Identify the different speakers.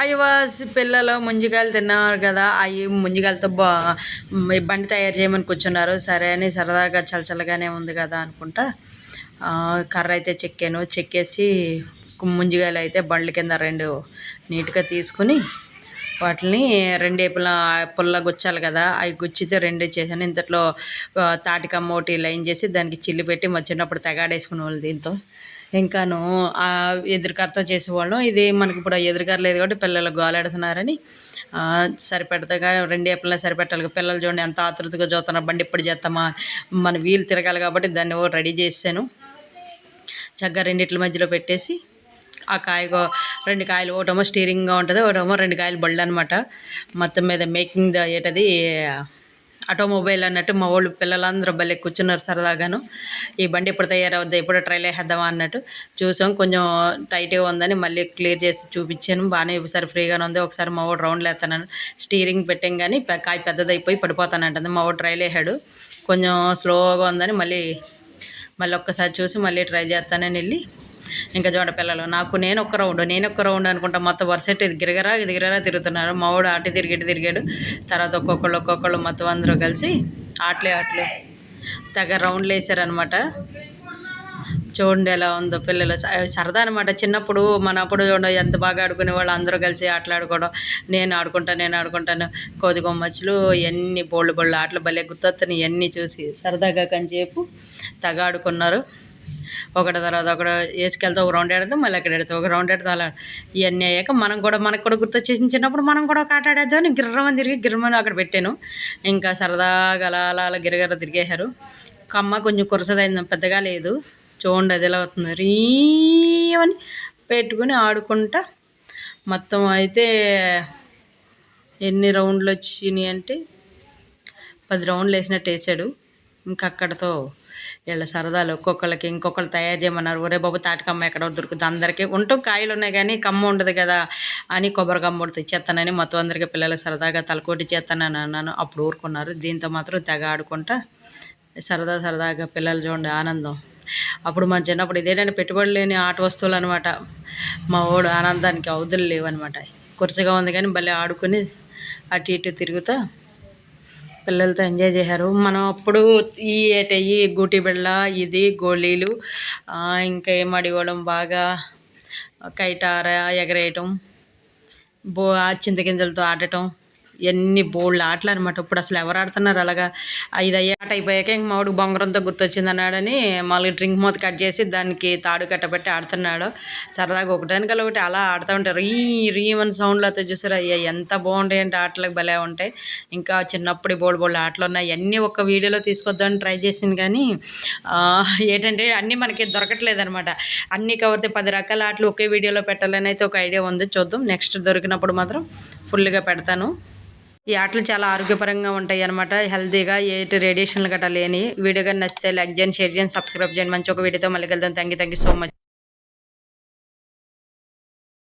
Speaker 1: అయ్యవాసి పిల్లలు ముంజికాయలు తిన్నారు కదా అవి ముంజికాయలతో బా ఈ బండి తయారు చేయమని కూర్చున్నారు. సరే అని సరదాగా చలచలగానే ఉంది కదా అనుకుంటా కర్ర అయితే చెక్కాను. చెక్కేసి ముంజికాయలు అయితే బండ్ల కింద రెండు నీట్గా తీసుకుని వాటిని రెండేపుల పుల్ల గుచ్చాలి కదా అవి గుచ్చితే రెండు చేశాను. ఇంతట్లో తాటికమ్మ ఒకటి లైన్ చేసి దానికి చిల్లి పెట్టి మధ్యనప్పుడు తెగాడేసుకునే వాళ్ళు దీంతో. ఇంకాను ఆ ఎదురుకరతో చేసేవాళ్ళం. ఇది మనకి ఇప్పుడు ఎదురుకర లేదు కాబట్టి పిల్లలు గోలాడుతున్నారని సరిపెడతాగా రెండు ఏపులా సరిపెట్టాలి. పిల్లలు చూడండి ఎంత ఆతృతగా చూస్తున్నారు. బండి ఇప్పుడు చేస్తామా? మన వీలు తిరగాలి కాబట్టి దాన్ని రెడీ చేసాను చక్కగా రెండిట్ల మధ్యలో పెట్టేసి ఆ కాయగో రెండు కాయలు ఒకటేమో స్టీరింగ్గా ఉంటుంది ఒకటేమో రెండు కాయలు బళ్ళు అనమాట మొత్తం మీద మేకింగ్ ద ఏటది ఆటోమొబైల్ అన్నట్టు మా వాళ్ళు పిల్లలందరూ భలే కూర్చున్నారు సరదాగాను. ఈ బండి ఎప్పుడు తయారవుద్దా ఎప్పుడు ట్రైల్ వేసేద్దామా అన్నట్టు చూసాం. కొంచెం టైట్గా ఉందని మళ్ళీ క్లియర్ చేసి చూపించాను. బాగానే ఒకసారి ఫ్రీగానే ఉంది. ఒకసారి మా వాడు రౌండ్లు వేస్తాను స్టీరింగ్ పెట్టాం కానీ కాయ పెద్దదైపోయి పడిపోతానంటుంది. మా వాడు ట్రైల్ వేసాడు కొంచెం స్లోగా ఉందని మళ్ళీ మళ్ళీ ఒక్కసారి చూసి మళ్ళీ ట్రై చేస్తానని వెళ్ళి ఇంకా చూడ పిల్లలు నాకు నేను ఒక్క రౌండ్ నేను ఒక్క రౌండ్ అనుకుంటా మొత్తం వరుసెట్ ఇది గిరగరా ఇది గిరగరా తిరుగుతున్నారు. మా వాడు అటు తిరిగి ఇటు తిరిగాడు తర్వాత ఒక్కొక్కళ్ళు ఒక్కొక్కళ్ళు మొత్తం అందరూ కలిసి ఆటలే ఆటలే. తెగ రౌండ్లు వేసారనమాట చూడండి ఎలా ఉందో పిల్లలు. సరదా అనమాట చిన్నప్పుడు మనప్పుడు చూడండి ఎంత బాగా ఆడుకునే వాళ్ళు అందరూ కలిసి ఆటలాడుకోవడం. నేను ఆడుకుంటా నేను ఆడుకుంటాను. కోతి కొమ్మచ్చులు ఎన్ని బోళ్ళు బోళ్ళు ఆటలు భలే గుర్తొస్తున్నాయి ఇవన్నీ చూసి సరదాగా కంచేపు తగ ఆడుకున్నారు. ఒకటి తర్వాత ఒకటి వేసుకెళ్తే ఒక రౌండ్ ఆడతాం మళ్ళీ అక్కడ ఆడితే ఒక రౌండ్ ఆడతాం అలా ఇవన్నీ అయ్యాక మనం కూడా మనకు కూడా గుర్తొచ్చేసిన చిన్నప్పుడు మనం కూడా ఒక ఆట ఆడేద్దామని గిర్రమని తిరిగి గిర్రమని అక్కడ పెట్టాను. ఇంకా సరదాగా అలా అలా అలా గిరగిర తిరిగేశారు. కమ్మ కొంచెం కురసదైంది పెద్దగా లేదు. చూడండి అది ఎలా అవుతుంది రీమని పెట్టుకుని ఆడుకుంటా. మొత్తం అయితే ఎన్ని రౌండ్లు వచ్చినాయి అంటే పది రౌండ్లు వేసినట్టు వేసాడు. ఇంకా అక్కడతో వీళ్ళ సరదాలు ఒక్కొక్కళ్ళకి ఇంకొకళ్ళు తయారు చేయమన్నారు. ఒరే బాబు తాటికమ్మ ఎక్కడ దొరుకుతుంది అందరికీ. ఉంటూ కాయలు ఉన్నాయి కానీ కమ్మ ఉండదు కదా అని కొబ్బరి కమ్మ తెచ్చేస్తానని మొత్తం అందరికీ పిల్లలు సరదాగా తలకోటి చేస్తానని అన్నాను. అప్పుడు ఊరుకున్నారు. దీంతో మాత్రం తెగ ఆడుకుంటా సరదా సరదాగా పిల్లలు చూడండి ఆనందం. అప్పుడు మన చిన్నప్పుడు ఇదేంటంటే పెట్టుబడి లేని ఆట వస్తువులు అనమాట మా ఓడు ఆనందానికి అవధులు లేవనమాట కురచగా ఉంది కానీ భలే ఆడుకుని అటు ఇటు తిరుగుతా పిల్లలతో ఎంజాయ్ చేశారు. మనం అప్పుడు ఈ ఏటయ్యి గూటి బిళ్ళ ఇది గోళీలు ఇంకా ఏం బాగా కైటార ఎగరేయటం బో చింత చింతగింజలతో ఆడటం ఎన్ని బోల్డ్ ఆటలు అనమాట ఇప్పుడు అసలు ఎవరు ఆడుతున్నారు అలాగా? ఐదు అయ్యే ఆట అయిపోయాక ఇంక మామిడి బొంగరంతో గుర్తొచ్చింది అన్నాడని మళ్ళీ డ్రింక్ మూత కట్ చేసి దానికి తాడు కట్టబెట్టి ఆడుతున్నాడు. సరదాగా ఒకటానికల్ ఒకటి అలా ఆడుతూ ఉంటారు. రీ రీమన్ అని సౌండ్లు అయితే చూసారు? అయ్యా ఎంత బాగుంటాయి అంటే ఆటలకు భలే ఉంటాయి. ఇంకా చిన్నప్పుడు బోల్డ్ బోల్డ్ ఆటలు ఉన్నాయి. అన్నీ ఒక వీడియోలో తీసుకొద్దామని ట్రై చేసింది కానీ ఏంటంటే అన్నీ మనకి దొరకట్లేదు అనమాట అన్నీ కవర్తే పది రకాల ఆటలు ఒకే వీడియోలో పెట్టాలని అయితే ఒక ఐడియా ఉంది. చూద్దాం. నెక్స్ట్ దొరికినప్పుడు మాత్రం ఫుల్గా పెడతాను. ఈ ఆటలు చాలా ఆరోగ్యపరంగా ఉంటాయి అనమాట హెల్తీగా ఎయిట్ రేడియేషన్లు గట్రా లేని వీడియో కానీ నచ్చితే లైక్ చేయండి షేర్ చేయండి సబ్స్క్రైబ్ చేయండి. మంచి ఒక వీడియోతో మళ్ళీ వెళ్దాం thank you thank you so much.